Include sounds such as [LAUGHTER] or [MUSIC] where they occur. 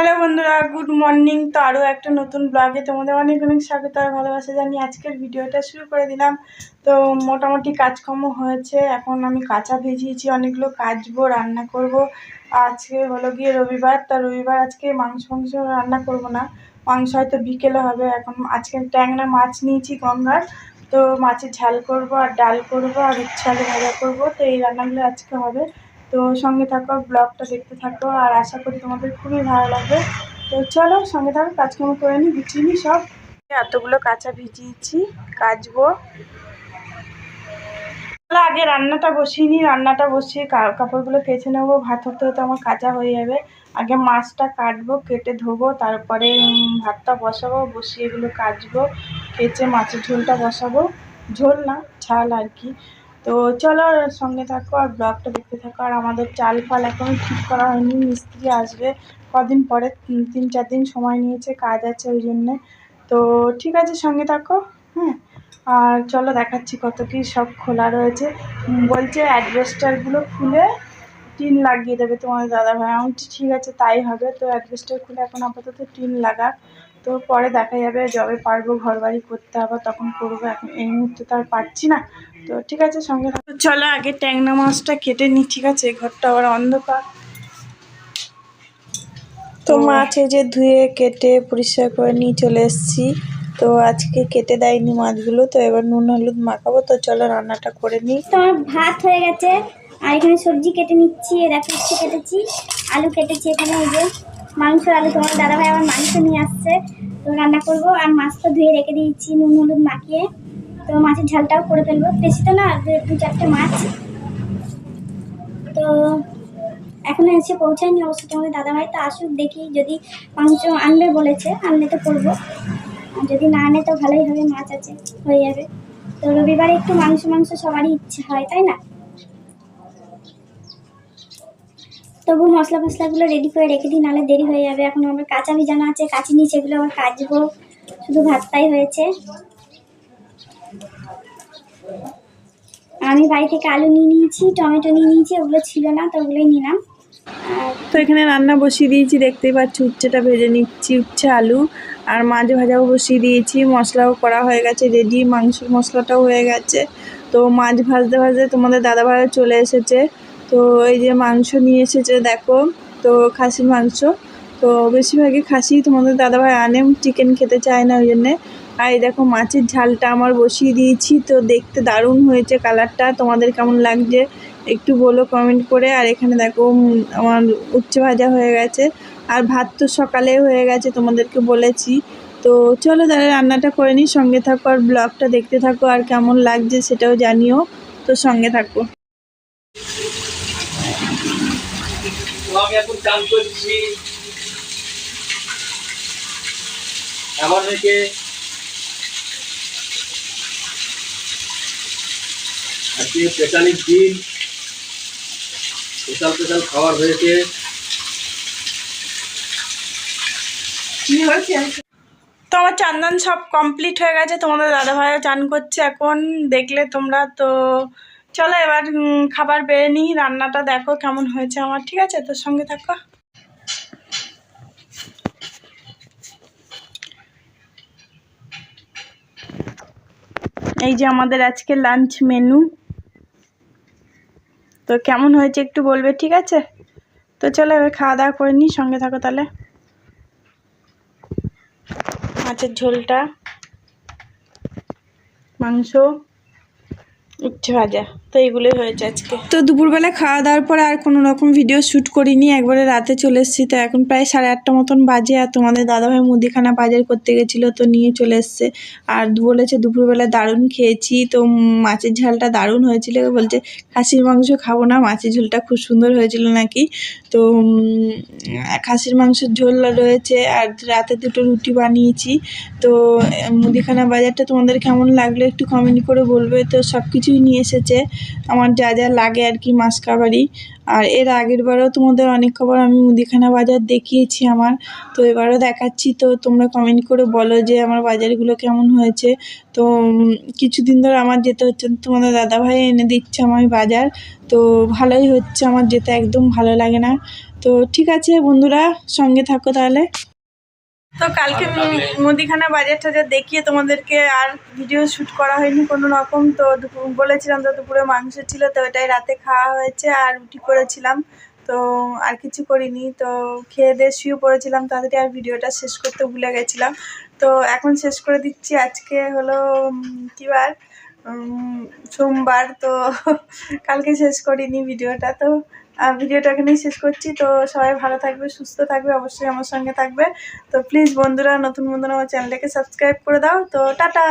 Hello বন্ধুরা, good morning. তো আরও একটা নতুন ব্লগে তোমাদের অনেক অনেক স্বাগত আর ভালোবাসা জানি আজকের ভিডিওটা শুরু করে দিলাম। তো মোটামুটি কাজকর্ম হয়েছে, এখন আমি কাঁচা ভেজিয়েছি, অনেকগুলো কাচবো, রান্না করব। আজকে হলো গিয়ে রবিবার, তা রবিবার আজকে মাংস মাংস রান্না করব না। মাংস হয়তো বিকেলে হবে, এখন আজকে ট্যাংরা মাছ নিয়েছি গঙ্গার। তো মাছের ঝাল করব আর ডাল করব আর উচ্ছে আলু ভাজা করব, তো এই রান্নাগুলো আজকে হবে। তো সঙ্গে থাকো, ব্লগটা দেখতে থাকো আর আশা করি তোমাদের খুবই ভালো লাগবে। তো চলো সঙ্গে থাকো, কাজকর্ম করে নিই, গুছিয়ে নিই সব। এতগুলো কাঁচা ভিজিয়েছি, কাচবো। আগে রান্নাটা বসিয়ে নিই, রান্নাটা বসিয়ে কাপড়গুলো কেচে নেব, ভাত হতে হতে আমার কাঁচা হয়ে যাবে। আগে মাছটা কাটবো, কেটে ধোবো, তারপরে ভাতটা বসাবো, বসিয়ে এগুলো কাচবো, কেচে মাছের ঝোলটা বসাবো। ঝোল না, ঝাল আর কি। তো চলো সঙ্গে থাকো আর ব্লগটা দেখতে থাকো। আর আমাদের চাল ফাল এখনও ঠিক করা হয়নি, মিস্ত্রি আসবে। কদিন পরে, তিন চার দিন সময় নিয়েছে, কাজ আছে ওই জন্যে। তো ঠিক আছে, সঙ্গে থাকো হ্যাঁ? আর চলো দেখাচ্ছি কত কি সব খোলা রয়েছে। বলছে অ্যাডভেস্টারগুলো খুলে টিন লাগিয়ে দেবে তোমার দাদাভাই। আমি ঠিক আছে, তাই হবে। তো অ্যাডভেস্টার খুলে এখন আপাতত টিন লাগা তো পরে দেখা যাবে যবে পারব ঘর বাড়ি করতে হবে তখন করব। এখন এই মুহূর্তে তো আর পারছি না। তো ঠিক আছে সঙ্গে থাকো। চলো আগে ট্যাংনা মাছটা কেটে নিই ঠিক আছে? ঘরটা আবার অন্ধকার। তো মাছ এই যে ধুয়ে কেটে পরিষ্কার করে নিয়ে চলে এসেছি। তো আজকে কেটে দেয়নি মাছগুলো তো এবার নুন হলুদ মাখাবো। তো চলো রান্নাটা করে নিই তো আমার ভাত হয়ে গেছে। আর এখানে সবজি কেটে নিচ্ছি। এর কেটেছি। আলু কেটেছি এখানে এই যে। মাংস আলু তোমার দাদাভাই আমার মাংস নিয়ে আসছে। তো রান্না করব, আর মাছটা ধুয়ে রেখে দিয়েছি, নুন হলুদ মাখিয়ে। তো মাছের ঝালটাও করে ফেলব। বেশি তো না, দু- চারটে মাছ। তো এখনও এসে পৌঁছায়নি অবশ্য তোমাদের দাদাভাই। তো আসুক, দেখি যদি মাংস আনবে বলেছে, আনলে তো করব। আর যদি না আনে তো ভালোই হবে, মাছ আছে, হয়ে যাবে। তো রবিবারে একটু মাংস মাংস সবারই ইচ্ছে হয়, তাই না? তবু মশলা ফসলাগুলো রেডি করে রেখে দিই, নাহলে দেরি হয়ে যাবে। এখন আমার কাঁচা ভিজানো আছে, কাঁচি নিয়ে সেগুলো আমার কাচবো। শুধু ভাতটাই হয়েছে। আমি বাড়ি থেকে আলু নিয়ে নিয়েছি, টমেটো নিয়ে নিয়েছি, ওগুলো ছিল না, তো ওগুলোই নিলাম। তো এখানে রান্না বসিয়ে দিয়েছি, দেখতেই পাচ্ছি উচ্ছেটা ভেজে নিচ্ছি, উচ্ছে, আলু। আর মাছ ভাজাও বসিয়ে দিয়েছি, মশলাও করা হয়ে গেছে রেডি মাংসের মশলাটাও হয়ে গেছে। তো মাছ ভাজতে ভাজতে তোমাদের দাদাভাইও চলে এসেছে। তো এই যে মাংস নিয়ে এসেছে, দেখো, তো খাসির মাংস। তো বেশিরভাগই খাসি তোমাদের দাদাভাই আনে চিকেন খেতে চায় না ওই জন্যে। আর এই দেখো মাছের ঝালটা আমার বসিয়ে দিয়েছি, তো দেখতে দারুণ হয়েছে কালারটা তোমাদের কেমন লাগছে একটু বলো কমেন্ট করে। আর এখানে দেখো আমার উচ্ছে ভাজা হয়ে গেছে। আর ভাত তো সকালে হয়ে গেছে তোমাদেরকে বলেছি। তো চলো তাহলে রান্নাটা করে নিই, সঙ্গে থাকো আর ব্লগটা দেখতে থাকো আর কেমন লাগছে সেটাও জানিও। তো সঙ্গে থাকো। আমি এখন চান করছি। আমার থেকে আজকে স্পেশালি দিন। স্পেশাল স্পেশাল খাবার হয়েছে। তো আমার চান্দান সব কমপ্লিট হয়ে গেছে। তোমাদের দাদাভাইও চান করছে এখন। দেখলে তোমরা তো চলো এবার খাবার বেড়ে নিই, রান্নাটা দেখো কেমন হয়েছে আমার, ঠিক আছে? তোর সঙ্গে থাকো। এই যে আমাদের আজকে লাঞ্চ মেনু তো কেমন হয়েছে একটু বলবে, ঠিক আছে? তো চলো এবার খাওয়া দাওয়া করে নিই, সঙ্গে থাকো তাহলে। মাছের ঝোলটা। মাংস। উচ্ছে ভাজা। তো এইগুলোই হয়েছে আজকে। তো দুপুরবেলা খাওয়া দাওয়ার পরে আর কোনো রকম ভিডিও শ্যুট করিনি। একবারে রাতে চলে এসেছি। তো এখন প্রায় সাড়ে আটটা মতন বাজে আর তোমাদের দাদাভাই মুদিখানা বাজার করতে গেছিল তো নিয়ে চলে এসছে। আর বলেছে দুপুরবেলা দারুণ খেয়েছি। তো মাছের ঝালটা দারুণ হয়েছিল। বলছে খাসির মাংস খাব না, মাছের ঝোলটা খুব সুন্দর হয়েছিল নাকি। তো খাসির মাংসের ঝোল রয়েছে আর রাতে দুটো রুটি বানিয়েছি। তো, মুদিখানা বাজারটা তোমাদের কেমন লাগল একটু কমেন্ট করে বলবে। তো সব কিছুই নিয়ে এসেছে। আমার যা যা লাগে আর কি মাস কাবারি আর এর আগের বারও তোমাদের অনেক খবর আমি মুদিখানা বাজার দেখিয়েছি আমার। তো এবারও দেখাচ্ছি, তো তোমরা কমেন্ট করে বলো যে আমার বাজারগুলো কেমন হয়েছে। তো কিছুদিন ধরে আমার যেতে হচ্ছে তোমাদের দাদাভাই এনে দিচ্ছে আমার বাজার। তো ভালোই হচ্ছে, আমার যেতে একদম ভালো লাগে না। তো ঠিক আছে বন্ধুরা, সঙ্গে থাকো তাহলে। তো কালকে মুদিখানা বাজার টাজার দেখিয়ে তোমাদেরকে আর ভিডিও শ্যুট করা হয়নি কোনো রকম। তো দুপুর বলেছিলাম তো দুপুরে মাংস ছিল তো ওটাই রাতে খাওয়া হয়েছে আর রুটি করেছিলাম। তো আর কিছু করিনি তো খেয়ে দিয়ে শুয়ে পড়েছিলাম তাড়াতাড়ি আর ভিডিওটা শেষ করতে ভুলে গেছিলাম। তো এখন শেষ করে দিচ্ছি আজকে হলো কী বার? সোমবার তো [LAUGHS] কালকে শেষ করিনি ভিডিওটা তো ভিডিওটা এখানেই শেষ করছি। তো সবাই ভালো থাকবে, সুস্থ থাকবে, অবশ্যই আমার সঙ্গে থাকবে। তো প্লিজ বন্ধুরা, নতুন বন্ধুরা, আমার চ্যানেলটাকে সাবস্ক্রাইব করে দাও। তো টাটা!